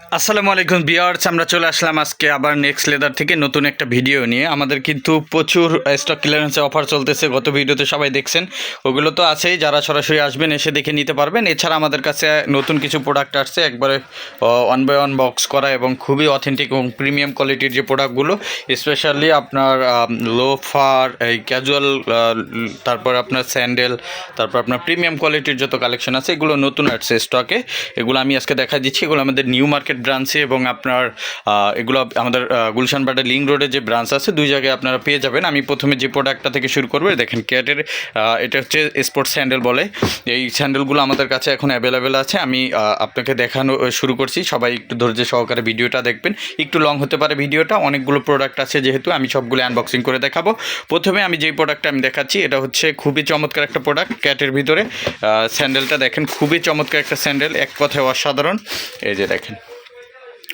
আসসালামু আলাইকুম বিয়ার্স আমরা চলে আসলাম আজকে আবার নেক্সট লেদার থেকে নতুন একটা ভিডিও নিয়ে। আমাদের কিন্তু প্রচুর স্টক ক্লিয়ারেন্সে অফার চলতেছে, গত ভিডিওতে সবাই দেখছেন। ওগুলো তো আছেই, যারা সরাসরি আসবেন এসে দেখে নিতে পারবেন। এছাড়া আমাদের কাছে নতুন কিছু প্রোডাক্ট আসছে, একবারে ওয়ান বাই ওয়ান বক্স করা এবং খুবই অথেন্টিক এবং প্রিমিয়াম কোয়ালিটির যে প্রোডাক্টগুলো স্পেশালি আপনার লোফার এই ক্যাজুয়াল তারপর আপনার স্যান্ডেল তারপর আপনার প্রিমিয়াম কোয়ালিটির যত কালেকশন আছে, এগুলো নতুন আসছে স্টকে এগুলো আমি আজকে দেখা দিচ্ছি, এগুলো আমাদের নিউ মার্কেট ব্রাঞ্চে এবং আপনার এগুলো আমাদের গুলশান বাডে লিঙ্ক রোডে যে ব্রাঞ্চ আছে, দুই জায়গায় আপনারা পেয়ে যাবেন। আমি প্রথমে যে প্রোডাক্টটা থেকে শুরু করব দেখেন ক্যাটের এটা হচ্ছে স্পোর্টস স্যান্ডেল বলে। এই স্যান্ডেলগুলো আমাদের কাছে এখন অ্যাভেলেবেল আছে। আমি আপনাকে দেখানো শুরু করছি। সবাই একটু ধৈর্য সহকারে ভিডিওটা দেখবেন। একটু লং হতে পারে ভিডিওটা। অনেকগুলো প্রোডাক্ট আছে যেহেতু, আমি সবগুলো আনবক্সিং করে দেখাবো। প্রথমে আমি যেই প্রোডাক্টটা আমি দেখাচ্ছি, এটা হচ্ছে খুবই চমৎকার একটা প্রোডাক্ট ক্যাটের ভিতরে। স্যান্ডেলটা দেখেন, খুবই চমৎকার একটা স্যান্ডেল এক কথায় অসাধারণ। এই যে দেখেন।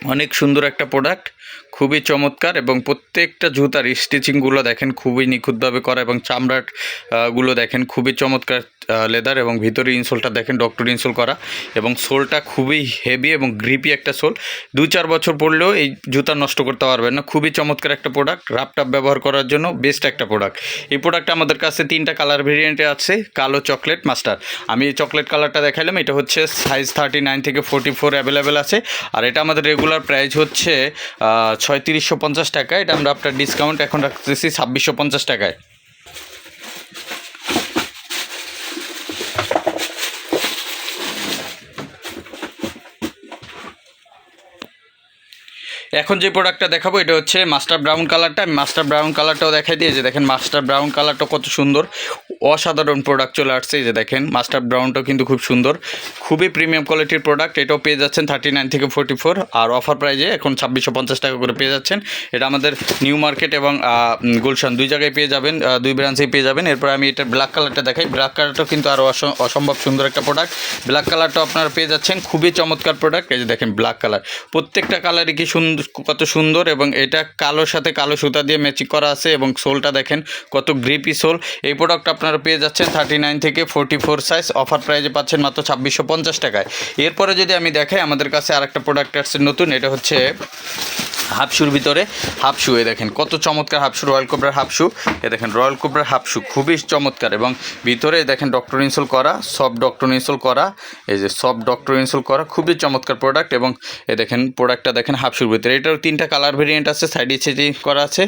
অনেক সুন্দর একটা প্রোডাক্ট খুবই চমৎকার এবং প্রত্যেকটা জুতার স্টিচিংগুলো দেখেন খুবই নিখুঁতভাবে করা এবং চামড়ারগুলো দেখেন খুবই চমৎকার। লেদার এবং ভিতরে ইনসোলটা দেখেন ডক্টর ইনসোল করা। এবং সোলটা খুবই হেভি এবং গ্রিপি একটা সোল। দু চার বছর পরলেও এই জুতা নষ্ট করতে পারবেন না। খুবই চমৎকার একটা প্রোডাক্ট রাপটাপ ব্যবহার করার জন্য বেস্ট একটা প্রোডাক্ট এই প্রোডাক্টটা আমাদের কাছে তিনটা কালার ভেরিয়েন্টে আছে, কালো চকলেট মাস্টার আমি এই চকলেট কালারটা দেখাইলাম, এটা হচ্ছে সাইজ থার্টি নাইন থেকে ফোর্টি ফোর অ্যাভেলেবেল আছে। আর এটা আমাদের রেগুলার প্রাইস হচ্ছে ছয়ত্রিশশো পঞ্চাশ টাকা। এটা আমরা আপনার ডিসকাউন্ট এখন রাখতেছি ছাব্বিশশো পঞ্চাশ টাকায়। এখন যে প্রোডাক্টটা দেখাবো, এটা হচ্ছে মাস্টার ব্রাউন কালারটা আমি মাস্টার ব্রাউন কালারটাও দেখাই দিয়ে যে দেখেন মাস্টার ব্রাউন কালারটা কত সুন্দর। অসাধারণ প্রোডাক্ট চলে আসছে, এই যে দেখেন মাস্টার ব্রাউনটাও কিন্তু খুব সুন্দর। খুবই প্রিমিয়াম কোয়ালিটির প্রোডাক্ট এটাও পেয়ে যাচ্ছেন থার্টি নাইন থেকে ফোর্টি ফোর আর অফার প্রাইজে এখন ছাব্বিশশো পঞ্চাশ টাকা করে পেয়ে যাচ্ছেন। এটা আমাদের নিউ মার্কেট এবং গুলশান দুই জায়গায় পেয়ে যাবেন দুই ব্রাঞ্চেই পেয়ে যাবেন। এরপর আমি এটা ব্ল্যাক কালারটা দেখাই। ব্ল্যাক কালারটাও কিন্তু আরও অসম্ভব সুন্দর একটা প্রোডাক্ট ব্ল্যাক কালারটাও আপনারা পেয়ে যাচ্ছেন। খুবই চমৎকার প্রোডাক্ট এই যে দেখেন ব্ল্যাক কালার প্রত্যেকটা কালারই কি সুন্দর কত সুন্দর এবং এটা কালোর সাথে কালো সুতা দিয়ে ম্যাচিং করা আছে এবং সোলটা দেখেন কত গ্রিপি সোল। এই প্রোডাক্ট আপনারা পেয়ে যাচ্ছেন থার্টি নাইন থেকে ফোর্টি ফোর সাইজ অফার প্রাইজে পাচ্ছেন মাত্র ছাব্বিশশো পঞ্চাশ টাকায়। এরপরে যদি আমি দেখাই, আমাদের কাছে আরেকটা প্রোডাক্ট আসছে নতুন, এটা হচ্ছে হাফ শুর ভিতরে। হাফ শু এ দেখেন কত চমৎকার হাফ শু রয়্যাল কোবরার হাফ শু এ দেখেন রয়্যাল কোবরার হাফ শু খুবই চমৎকার এবং ভিতরে দেখেন ডক্টর ইনসোল করা, সব ডক্টর ইনসোল করা, এই যে সব ডক্টর ইনসোল করা, খুবই চমৎকার প্রোডাক্ট এবং এ দেখেন প্রোডাক্টটা দেখেন হাফ শুর ভিতরে। এটার তিনটা কালার ভেরিয়েন্ট আছে সাইডে ছেদি করা আছে।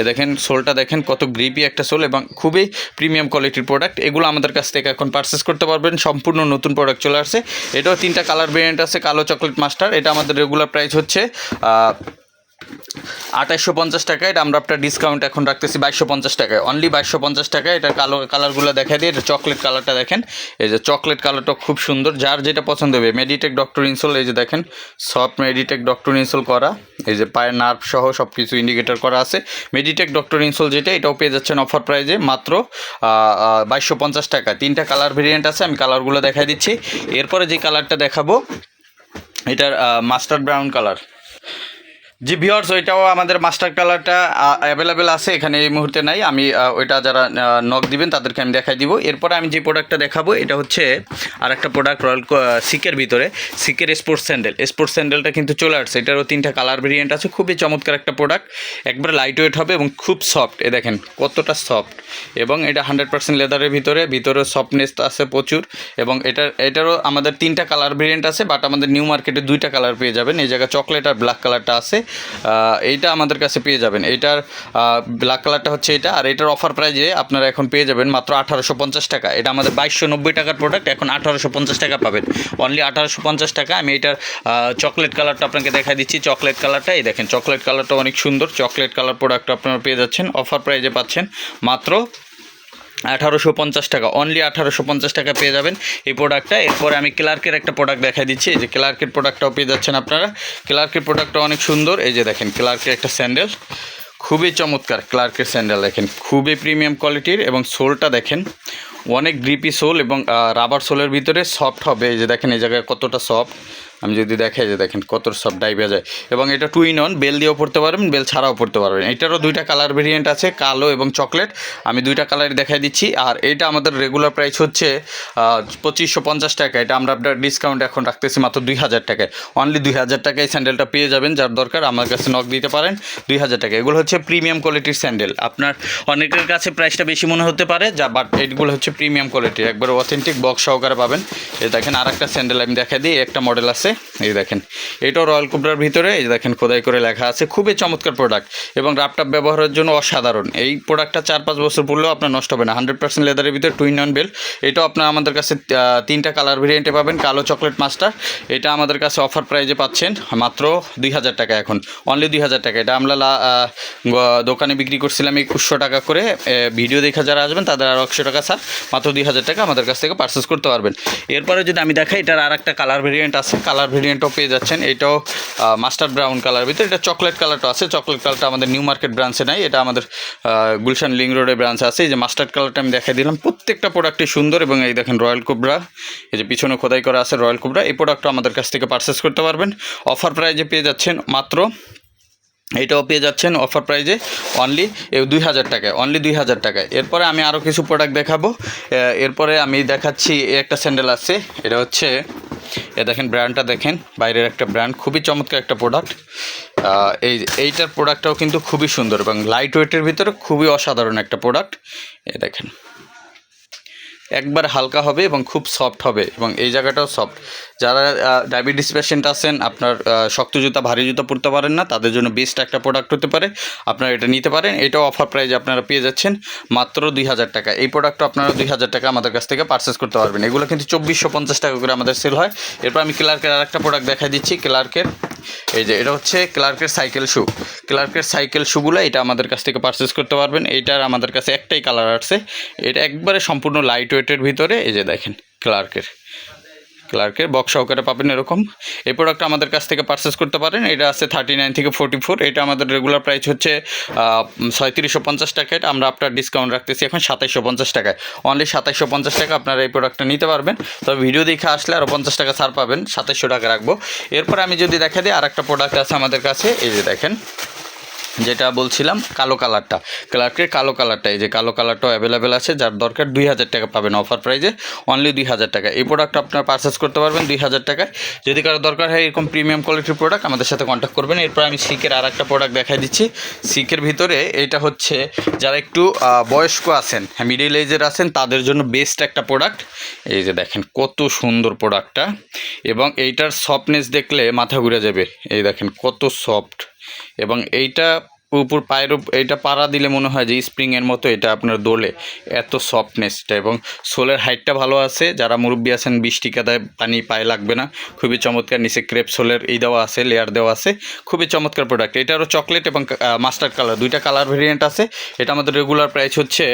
এ দেখেন সোলটা দেখেন, কত গ্রিপি একটা সোল এবং খুবই প্রিমিয়াম কোয়ালিটির প্রোডাক্ট এগুলো আমাদের কাছ থেকে এখন পারচেস করতে পারবেন, সম্পূর্ণ নতুন প্রোডাক্ট চলে আসছে। এটাও তিনটা কালার ভেরিয়েন্ট আছে, কালো চকলেট মাস্টার এটা আমাদের রেগুলার প্রাইস হচ্ছে আহ, আঠাশশো পঞ্চাশ টাকা এটা আমরা আপনার ডিসকাউন্ট এখন রাখতেছি বাইশশো পঞ্চাশ টাকায়। অনলি বাইশশো পঞ্চাশ টাকা এটা কালো কালারগুলো দেখা দিয়ে এটা চকলেট কালারটা দেখেন। এই যে চকলেট কালারটা খুব সুন্দর যার যেটা পছন্দ হবে মেডিটেক ডক্টর ইনসোল এই যে দেখেন সফট মেডিটেক ডক্টর ইনসোল করা এই যে পায়ের নার্ভ সহ সব কিছু ইন্ডিকেটর করা আছে। মেডিটেক ডক্টর ইনসোল যেটা এটাও পেয়ে যাচ্ছেন অফার প্রাইজে মাত্র বাইশশো পঞ্চাশ টাকা। তিনটা কালার ভেরিয়েন্ট আছে আমি কালারগুলো দেখাই দিচ্ছি। এরপরে যে কালারটা দেখাবো এটার মাস্টার ব্রাউন কালার জি ভিওর্স ওইটাও আমাদের মাস্টার কালারটা অ্যাভেলেবেল আছে, এখানে এই মুহূর্তে নাই। আমি ওইটা যারা নক দিবেন, তাদেরকে আমি দেখাই দিব। এরপরে আমি যে প্রোডাক্টটা দেখাবো, এটা হচ্ছে আর একটা প্রোডাক্ট রয়্যাল সিকের ভিতরে সিকের স্পোর্টস স্যান্ডেল স্পোর্টস স্যান্ডেলটা কিন্তু চলে আসছে। এটারও তিনটা কালার ভেরিয়েন্ট আছে। খুবই চমৎকার একটা প্রোডাক্ট একবারে লাইট ওয়েট হবে এবং খুব সফট এ দেখেন, কতটা সফট এবং এটা হান্ড্রেড পার্সেন্ট লেদারের ভিতরে ভিতরে সফটনেস আছে প্রচুর। এবং এটার এটারও আমাদের তিনটা কালার ভেরিয়েন্ট আছে বাট আমাদের নিউ মার্কেটে দুইটা কালার পেয়ে যাবেন। এই জায়গায় চকলেট আর ব্ল্যাক কালারটা আছে। এইটা আমাদের কাছে পেয়ে যাবেন। এইটার ব্ল্যাক কালারটা হচ্ছে এটা, আর এটার অফার প্রাইজে আপনারা এখন পেয়ে যাবেন মাত্র আঠারোশো পঞ্চাশ টাকা। এটা আমাদের বাইশশো নব্বই টাকার প্রোডাক্ট এখন আঠারোশো পঞ্চাশ টাকা পাবেন। অনলি আঠারোশো পঞ্চাশ টাকা। আমি এটার চকলেট কালারটা আপনাকে দেখা দিচ্ছি। চকলেট কালারটা এই দেখেন চকলেট কালারটা অনেক সুন্দর। চকলেট কালার প্রোডাক্ট আপনারা পেয়ে যাচ্ছেন। অফার প্রাইজে পাচ্ছেন মাত্র আঠারোশো পঞ্চাশ টাকা। অনলি আঠারোশো পঞ্চাশ টাকা পেয়ে যাবেন এই প্রোডাক্টটা এরপরে আমি ক্লার্কের একটা প্রোডাক্ট দেখাই দিচ্ছি। এই যে ক্লার্কের প্রোডাক্টটাও পেয়ে যাচ্ছেন আপনারা। ক্লার্কের প্রোডাক্টটা অনেক সুন্দর। এই যে দেখেন ক্লার্কের একটা স্যান্ডেল খুবই চমৎকার ক্লার্কের স্যান্ডেল দেখেন। খুবই প্রিমিয়াম কোয়ালিটির এবং সোলটা দেখেন, অনেক গ্রিপি সোল এবং রাবার সোলের ভিতরে সফট হবে। এই যে দেখেন, এই জায়গায় কতটা সফট আমি যদি দেখাই যে দেখেন কত সব ডাইবে যায়। এবং এটা টু ইন অন বেল দিয়েও পড়তে পারবেন, বেল ছাড়াও পড়তে পারবেন। এটারও দুইটা কালার ভেরিয়েন্ট আছে, কালো এবং চকলেট আমি দুইটা কালার দেখাই দিচ্ছি। আর এটা আমাদের রেগুলার প্রাইস হচ্ছে পঁচিশশো পঞ্চাশ টাকা। এটা আমরা আপনার ডিসকাউন্ট এখন রাখতেছি মাত্র দুই হাজার টাকায়। অনলি দুই হাজার টাকায় স্যান্ডেলটা পেয়ে যাবেন, যার দরকার আমার কাছে নক দিতে পারেন, দুই হাজার টাকা এগুলো হচ্ছে প্রিমিয়াম কোয়ালিটির স্যান্ডেল আপনার অনেকের কাছে প্রাইসটা বেশি মনে হতে পারে, যা বাট এগুলো হচ্ছে প্রিমিয়াম কোয়ালিটির একবার অথেন্টিক বক্স সহকারে পাবেন। এই দেখেন আর একটা স্যান্ডেল আমি দেখা দিই, একটা মডেল আছে এই দেখেন এটাও রয়্যাল কুবরার ভিতরে, এই দেখেন খোদাই করে লেখা আছে, খুবই চমৎকার প্রোডাক্ট এবং ল্যাপটপ ব্যবহারের জন্য অসাধারণ। এই প্রোডাক্টটা চার পাঁচ বছর পড়লেও আপনার নষ্ট হবে না। হান্ড্রেড পার্সেন্ট লেদারের ভিতরে টুইন অন বেল এটাও আপনার আমাদের কাছে তিনটা কালার ভেরিয়েন্টে পাবেন, কালো চকলেট মাস্টার এটা আমাদের কাছে অফার প্রাইজে পাচ্ছেন মাত্র দুই হাজার টাকা এখন। অনলি দুই হাজার টাকা। এটা আমরা দোকানে বিক্রি করছিলাম একুশশো টাকা করে। ভিডিও দেখে যারা আসবেন, তাদের আর একশো টাকা স্যার মাত্র দুই হাজার টাকা আমাদের কাছ থেকে পারচেস করতে পারবেন। এরপরে যদি আমি দেখাই, এটার আর একটা কালার ভেরিয়েন্ট আছে কালার ভেরিয়েন্টও পেয়ে যাচ্ছেন। এটাও মাস্টার ব্রাউন কালার ভিতরে। এটা চকলেট কালারটা আছে। চকলেট কালারটা আমাদের নিউ মার্কেট ব্রাঞ্চে নাই। এটা আমাদের গুলশান লিং রোডের ব্রাঞ্চ আছে। এই যে মাস্টার্ড কালারটা আমি দেখাই দিলাম। প্রত্যেকটা প্রোডাক্টই সুন্দর এবং এই দেখেন রয়্যাল কোবরা। এই যে পিছনে খোদাই করা আছে রয়্যাল কোবরা। এই প্রোডাক্টটা আমাদের কাছ থেকে পারচেস করতে পারবেন। অফার প্রাইজে পেয়ে যাচ্ছেন মাত্র, এটাও পেয়ে যাচ্ছেন অফার প্রাইজে অনলি দুই হাজার টাকায় অনলি দুই হাজার টাকায়। এরপরে আমি আরও কিছু প্রোডাক্ট দেখাবো। এরপরে আমি দেখাচ্ছি একটা স্যান্ডেল আছে। এটা হচ্ছে এ দেখেন ব্র্যান্ডটা দেখেন, বাইরের একটা ব্র্যান্ড খুবই চমৎকার একটা প্রোডাক্ট এই, এইটার প্রোডাক্টটাও কিন্তু খুবই সুন্দর এবং লাইট ওয়েটের ভিতরে খুবই অসাধারণ একটা প্রোডাক্ট এ দেখেন। একবার হালকা হবে এবং খুব সফট হবে এবং এই জায়গাটাও সফট যারা ডায়াবেটিস পেশেন্ট আছেন, আপনার শক্ত জুতা, ভারী জুতা পরতে পারেন না, তাদের জন্য বেস্ট একটা প্রোডাক্ট হতে পারে। আপনারা এটা নিতে পারেন। এটাও অফার প্রাইজে আপনারা পেয়ে যাচ্ছেন মাত্র দুই হাজার টাকা। এই প্রোডাক্টটা আপনারা দুই হাজার টাকা আমাদের কাছ থেকে পারচেস করতে পারবেন। এগুলো কিন্তু চব্বিশশো পঞ্চাশ টাকা করে আমাদের সেল হয়। এরপর আমি ক্লার্কের আর একটা প্রোডাক্ট দেখাই দিচ্ছি। ক্লার্কের এই যে এটা হচ্ছে ক্লার্কের সাইকেল শু ক্লার্কের সাইকেল শুগুলো এটা আমাদের কাছ থেকে পারচেস করতে পারবেন। এইটার আমাদের কাছে একটাই কালার আছে এটা একবারে সম্পূর্ণ লাইট ওয়েটের ভিতরে, এই যে দেখেন, ক্লার্কের। ক্লার্কের বক্স সহকারে পাবেন এরকম। এই প্রোডাক্ট আমাদের কাছ থেকে পারচেস করতে পারেন। এটা আছে থার্টি নাইন থেকে ফোর্টি ফোর এটা আমাদের রেগুলার প্রাইস হচ্ছে ছয়ত্রিশশো পঞ্চাশ টাকায়। আমরা আপনার ডিসকাউন্ট রাখতেছি এখন সাতাইশশো পঞ্চাশ টাকায়। অনলি সাতাইশশো পঞ্চাশ টাকা আপনারা এই প্রোডাক্টটা নিতে পারবেন। তবে ভিডিও দেখে আসলে আরও পঞ্চাশ টাকা ছাড় পাবেন। সাতাইশশো টাকা রাখব। এরপর আমি যদি দেখা দিই আর একটা প্রোডাক্ট আছে আমাদের কাছে। এই যে দেখেন যেটা বলছিলাম, কালো কালারটা। ক্লার্কের কালো কালারটা, এই যে কালো কালারটাও অ্যাভেলেবেল আছে, যার দরকার দুই হাজার টাকা পাবেন অফার প্রাইজে অনলি দুই হাজার টাকা। এই প্রোডাক্ট আপনার পারচেস করতে পারবেন দুই হাজার টাকায়। যদি কারও দরকার হয় এরকম প্রিমিয়াম কোয়ালিটির প্রোডাক্ট আমাদের সাথে কন্ট্যাক্ট করবেন। এরপর আমি সিকের আর একটা প্রোডাক্ট দেখাই দিচ্ছি। সিকের ভিতরে এটা হচ্ছে, যারা একটু বয়স্ক আছেন হ্যাঁ মিডিল এজের আছেন, তাদের জন্য বেস্ট একটা প্রোডাক্ট এই যে দেখেন, কত সুন্দর প্রোডাক্টটা এবং এইটার সফটনেস দেখলে মাথা ঘুরে যাবে। এই দেখেন, কত সফট এবং এইটা উপর পায়ের এইটা পাড়া দিলে মনে হয় যে স্প্রিংয়ের মতো এটা আপনার দোলে। এত সফটনেসটা এবং সোলের হাইটটা ভালো আছে। যারা মুরব্বী আছেন, বৃষ্টি কাদায় পানি পায়ে লাগবে না। খুবই চমৎকার নিচে ক্রেপ সোলের এই দেওয়া আছে লেয়ার দেওয়া আছে। খুবই চমৎকার প্রোডাক্ট এটারও চকলেট এবং মাস্টার্ড কালার দুইটা কালার ভেরিয়েন্ট আছে। এটা আমাদের রেগুলার প্রাইস হচ্ছে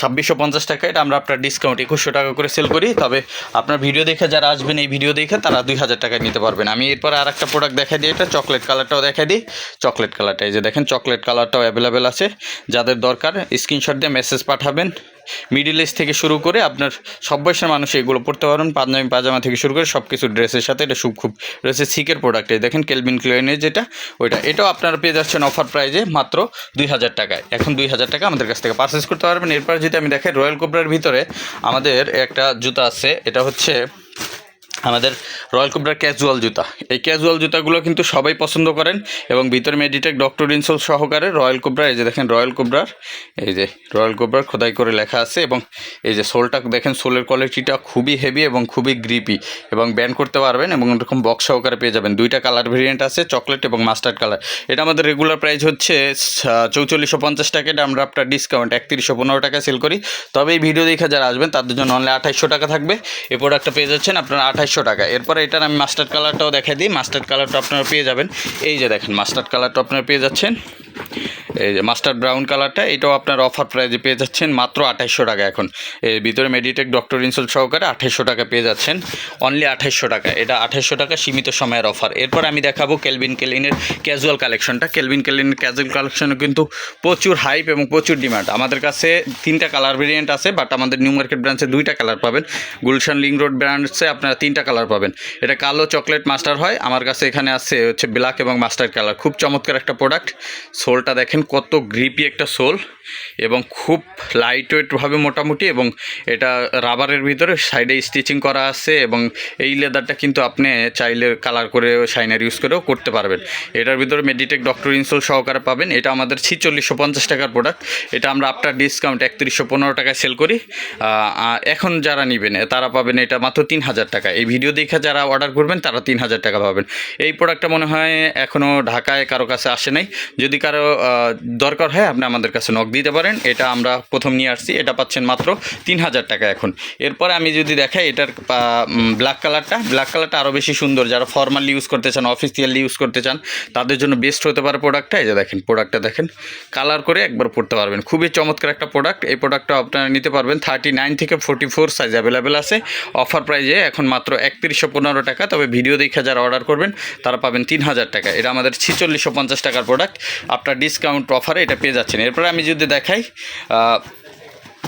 ছাব্বিশশো পঞ্চাশ টাকা। এটা আমরা আপনার ডিসকাউন্ট একুশশো টাকা করে সেল করি। তবে আপনার ভিডিও দেখে যারা আসবেন এই ভিডিও দেখে, তারা দুই হাজার টাকায় নিতে পারবেন। আমি এরপর আর একটা প্রোডাক্ট দেখাই দিই। এটা চকলেট কালারটাও দেখাই দিই। চকলেট কালারটা এই যে দেখেন চকলেট কালারটাও অ্যাভেলেবেল আছে। যাদের দরকার স্ক্রিনশট দিয়ে মেসেজ পাঠাবেন। মিডিল এজ থেকে শুরু করে আপনার সব বয়সের মানুষ এগুলো পড়তে পারেন পাঞ্জাবি পাজামা থেকে শুরু করে সব কিছু ড্রেসের সাথে। এটা খুব খুব রয়েছে সিকের প্রোডাক্ট দেখেন কেলভিন ক্লেনের যেটা, ওইটা। এটাও আপনারা পেয়ে যাচ্ছেন অফার প্রাইজে মাত্র দুই হাজার টাকায়। এখন দুই হাজার টাকা আমাদের কাছ থেকে পারচেস করতে পারবেন। এরপর যদি আমি দেখাই রয়্যাল কোবরার ভিতরে আমাদের একটা জুতা আছে, এটা হচ্ছে আমাদের রয়্যাল কোবরার ক্যাজুয়াল জুতা। এই ক্যাজুয়াল জুতাগুলো কিন্তু সবাই পছন্দ করেন এবং ভিতরে মেডিটেক ডক্টর ইনসোল সহকারে রয়্যাল কোবরা এই যে দেখেন রয়্যাল কোবরার এই যে রয়্যাল কোবরার খোদাই করে লেখা আছে এবং এই যে সোলটা দেখেন সোলের কোয়ালিটিটা খুবই হেভি এবং খুবই গ্রিপি এবং ব্যান্ড করতে পারবেন এবং এরকম বক্স সহকারে পেয়ে যাবেন। দুইটা কালার ভেরিয়েন্ট আছে চকলেট এবং মাস্টার্ড কালার এটা আমাদের রেগুলার প্রাইস হচ্ছে চৌচল্লিশশো পঞ্চাশ টাকা, এটা আমরা আপনার ডিসকাউন্ট একত্রিশশো পনেরো টাকা সেল করি। তবে এই ভিডিও দেখে যারা আসবেন, তাদের জন্য অনলি আঠাইশশো টাকা থাকবে। এই প্রোডাক্টটা পেয়ে যাচ্ছেন আপনার আঠাইশশো টাকা। এরপরে এটার আমি মাস্টার্ড কালারটাও দেখাই দিই। মাস্টার্ড কালারটা আপনারা পেয়ে যাবেন। এই যে দেখেন মাস্টার্ড কালারটা আপনারা পেয়ে যাচ্ছেন। এই যে মাস্টার ব্রাউন কালারটা, এটাও আপনার অফার প্রাইজে পেয়ে যাচ্ছেন মাত্র আঠাইশশো টাকা এখন। এর ভিতরে মেডিটেক ডক্টর ইনসুল সহকারে আঠাইশশো টাকা পেয়ে যাচ্ছেন অনলি আঠাইশশো টাকা। এটা আঠাইশশো টাকা সীমিত সময়ের অফার এরপর আমি দেখাবো কেলভিন কেলিনের ক্যাজুয়াল কালেকশনটা কেলভিন কেলিনের ক্যাজুয়াল কালেকশনে কিন্তু প্রচুর হাইপ এবং প্রচুর ডিমান্ড আমাদের কাছে তিনটা কালার ভেরিয়েন্ট আছে বাট আমাদের নিউ মার্কেট ব্রাঞ্চে দুইটা কালার পাবেন। গুলশান লিং রোড ব্রাঞ্চে আপনারা তিনটা কালার পাবেন। এটা কালো চকলেট মাস্টার হয়। আমার কাছে এখানে আছে হচ্ছে ব্ল্যাক এবং মাস্টার কালার খুব চমৎকার একটা প্রোডাক্ট সোলটা দেখেন কত গ্রিপি একটা সোল এবং খুব লাইট ওয়েটভাবে মোটামুটি এবং এটা রাবারের ভিতরে সাইডে স্টিচিং করা আছে এবং এই লেদারটা কিন্তু আপনি চাইলে কালার করে শাইনার ইউজ করেও করতে পারবেন। এটার ভিতরে মেডিটেক ডক্টর ইনসোল সহকারে পাবেন। এটা আমাদের ছিচল্লিশশো পঞ্চাশ টাকার প্রোডাক্ট এটা আমরা আফটার ডিসকাউন্ট একত্রিশশো পনেরো টাকায় সেল করি। এখন যারা নেবেন, তারা পাবেন এটা মাত্র তিন হাজার টাকা। এই ভিডিও দেখে যারা অর্ডার করবেন, তারা তিন হাজার টাকা পাবেন। এই প্রোডাক্টটা মনে হয় এখনও ঢাকায় কারও কাছে আসে নাই। যদি কারও দরকার হয়, আপনি আমাদের কাছে নক দিতে পারেন। এটা আমরা প্রথম নিয়ে আসছি, এটা পাচ্ছেন মাত্র তিন হাজার টাকা এখন। এরপরে আমি যদি দেখাই, এটার ব্ল্যাক কালারটা ব্ল্যাক কালারটা আরও বেশি সুন্দর। যারা ফর্মালি ইউজ করতে চান অফিসিয়ালি ইউজ করতে চান, তাদের জন্য বেস্ট হতে পারে প্রোডাক্টটা এই যে দেখেন প্রোডাক্টটা দেখেন। কালার করে একবার পড়তে পারবেন। খুবই চমৎকার একটা প্রোডাক্ট এই প্রোডাক্টটা আপনারা নিতে পারবেন। থার্টি নাইন থেকে ফোর্টি ফোর সাইজ অ্যাভেলেবেল আছে। অফার প্রাইজে এখন মাত্র একত্রিশশো পনেরো টাকা। তবে ভিডিও দেখে যারা অর্ডার করবেন, তারা পাবেন তিন হাজার টাকা। এটা আমাদের ছিচল্লিশশো পঞ্চাশ টাকার প্রোডাক্ট আপনার ডিসকাউন্ট অফারে এটা পেয়ে যাচ্ছেন। এরপরে আমি যদি দেখাই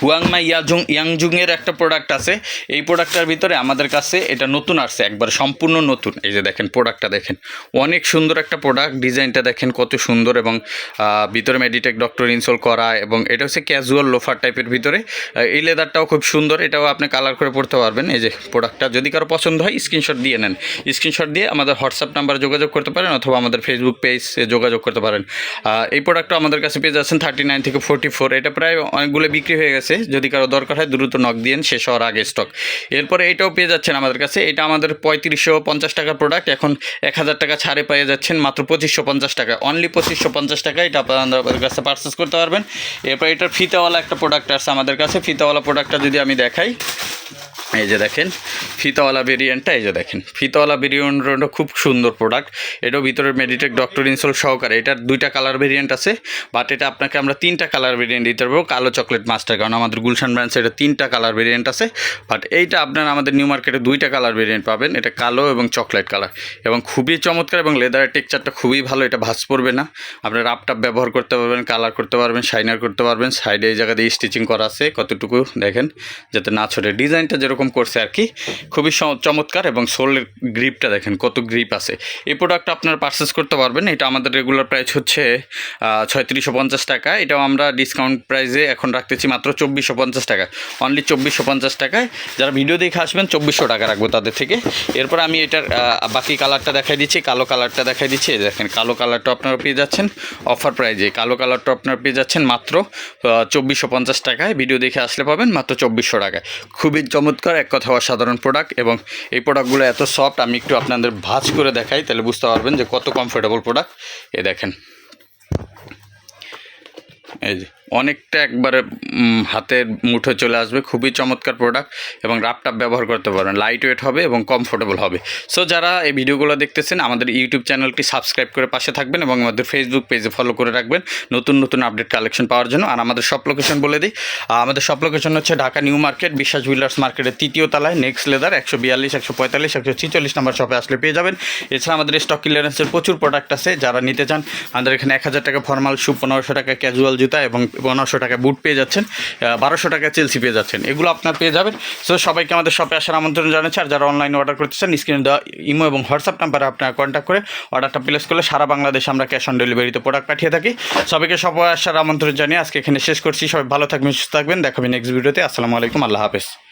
হুয়াংমা ইয়াজুং ইয়াংজুংয়ের একটা প্রোডাক্ট আছে। এই প্রোডাক্টটার ভিতরে আমাদের কাছে এটা নতুন আসছে, একবার সম্পূর্ণ নতুন। এই যে দেখেন প্রোডাক্টটা দেখেন। অনেক সুন্দর একটা প্রোডাক্ট ডিজাইনটা দেখেন কত সুন্দর এবং ভিতরে মেডিটেক ডক্টর ইনসোল করা এবং এটা হচ্ছে ক্যাজুয়াল লোফার টাইপের ভিতরে। এই লেদারটাও খুব সুন্দর, এটাও আপনি কালার করে পড়তে পারবেন। এই যে প্রোডাক্টটা যদি কারও পছন্দ হয় স্ক্রিনশট দিয়ে নেন। স্ক্রিনশট দিয়ে আমাদের হোয়াটসঅ্যাপ নাম্বারে যোগাযোগ করতে পারেন অথবা আমাদের ফেসবুক পেজে যোগাযোগ করতে পারেন। এই প্রোডাক্টটা আমাদের কাছে পেয়ে যাচ্ছেন থার্টি নাইন থেকে ফোর্টি ফোর এটা প্রায় অনেকগুলো বিক্রি হয়ে গেছে। যদি কারও দরকার হয়, দ্রুত নক দিয়ে শেষ হওয়ার আগে স্টক এরপরে এটাও পেয়ে যাচ্ছেন আমাদের কাছে। এটা আমাদের পঁয়ত্রিশশো পঞ্চাশ টাকার প্রোডাক্ট এখন এক হাজার টাকা ছাড়ে পেয়ে যাচ্ছেন মাত্র পঁচিশশো পঞ্চাশ টাকা। অনলি পঁচিশশো পঞ্চাশ টাকা এটা আপনারা আমাদের কাছে পারচেস করতে পারবেন। এরপর এটার ফিতাওয়ালা একটা প্রোডাক্ট আছে আমাদের কাছে। ফিতাওয়ালা প্রোডাক্টটা যদি আমি দেখাই এই যে দেখেন, ফিতাওয়ালা ভেরিয়েন্টটা এই যে দেখেন, ফিতাওয়ালা ভেরিয়েন্টটা খুব সুন্দর প্রোডাক্ট এটাও ভিতরে মেডিটেক ডক্টর ইনসোল সহকারে। এটার দুইটা কালার ভেরিয়েন্ট আছে বাট এটা আপনাকে আমরা তিনটা কালার ভেরিয়েন্ট দিতে পারব, কালো চকলেট মাস্টার কারণ আমাদের গুলশান ব্রাঞ্চে এটা তিনটা কালার ভেরিয়েন্ট আছে বাট এইটা আপনারা আমাদের নিউ মার্কেটে দুইটা কালার ভেরিয়েন্ট পাবেন, এটা কালো এবং চকলেট কালার এবং খুবই চমৎকার এবং লেদারের টেক্সচারটা খুবই ভালো, এটা ভাঁজ পড়বে না। আপনার রাপটাপ ব্যবহার করতে পারবেন কালার করতে পারবেন শাইনার করতে পারবেন সাইডে এই জায়গা দিয়ে স্টিচিং করা আছে, কতটুকু দেখেন, যাতে না ছোটে ডিজাইনটা যেরকম করছে আর কি। খুবই চমৎকার এবং সোলের গ্রিপটা দেখেন, কত গ্রিপ আছে। এই প্রোডাক্ট আপনারা পারচেস করতে পারবেন। এটা আমাদের রেগুলার প্রাইস হচ্ছে ছয়ত্রিশশো পঞ্চাশ টাকা। এটাও আমরা ডিসকাউন্ট প্রাইসে এখন রাখতেছি মাত্র চব্বিশশো পঞ্চাশ টাকা। অনলি চব্বিশশো পঞ্চাশ টাকায়। যারা ভিডিও দেখে আসবেন, চব্বিশশো টাকা রাখব তাদের থেকে। এরপর আমি এটার বাকি কালারটা দেখাই দিচ্ছি। কালো কালারটা দেখাই দিচ্ছি। দেখেন, কালো কালারটা আপনারা পেয়ে যাচ্ছেন অফার প্রাইজে কালো কালারটা আপনারা পেয়ে যাচ্ছেন মাত্র চব্বিশশো পঞ্চাশ টাকায়। ভিডিও দেখে আসলে পাবেন মাত্র চব্বিশশো টাকায়। খুবই চমৎকার এক কথা অসাধারণ প্রোডাক্ট এবং এই প্রোডাক্টগুলো এত সফট আমি একটু আপনাদের ভাজ করে দেখাই, তাহলে বুঝতে পারবেন যে কত কমফোর্টেবল প্রোডাক্ট এ দেখেন। এই যে। অনেকটা একবারে হাতের মুঠো চলে আসবে। খুবই চমৎকার প্রোডাক্ট এবং রাপটাপ ব্যবহার করতে পারবেন। লাইট ওয়েট হবে এবং কমফোর্টেবল হবে। সো যারা এই ভিডিওগুলো দেখতেছেন, আমাদের ইউটিউব চ্যানেলটি সাবস্ক্রাইব করে পাশে থাকবেন এবং আমাদের ফেসবুক পেজে ফলো করে রাখবেন। নতুন নতুন আপডেট কালেকশন পাওয়ার জন্য। আর আমাদের সব লোকেশন বলে দিই আমাদের সব লোকেশন হচ্ছে Dhaka new market, Biswas jewellers মার্কেটের তৃতীয় তলায় নেক্সট লেদার একশো বিয়াল্লিশ, একশো পঁয়তাল্লিশ, একশো ছিচল্লিশ নম্বর শপে আসলে পেয়ে যাবেন। এছাড়া আমাদের স্টক ক্লিয়ারেন্সের প্রচুর প্রোডাক্ট আছে। যারা নিতে চান, আমাদের এখানে এক হাজার টাকা ফর্মাল শু পনেরোশো টাকা ক্যাজুয়াল জুতা এবং পনেরোশো টাকা বুট পেয়ে যাচ্ছেন বারোশো টাকা চেলসি পেয়ে যাচ্ছেন। এগুলো আপনার পেয়ে যাবেন। সো সবাইকে আমাদের শপে আসার আমন্ত্রণ জানাচ্ছি। আর যারা অনলাইনে অর্ডার করতে চান স্ক্রিনে দেওয়া ইমো এবং হোয়াটসঅ্যাপ নাম্বারে আপনারা কন্ট্যাক্ট করে অর্ডারটা প্লেস করলে সারা বাংলাদেশে আমরা ক্যাশ অন ডেলিভারিতে প্রোডাক্ট পাঠিয়ে থাকি। সবাইকে সবাই আসার আমন্ত্রণ জানিয়ে আজকে এখানে শেষ করছি। সবাই ভালো থাকবেন, সুস্থ থাকবেন। দেখাবেন নেক্সট ভিডিওতে আসসালামু আলাইকুম। আল্লাহ হাফেজ।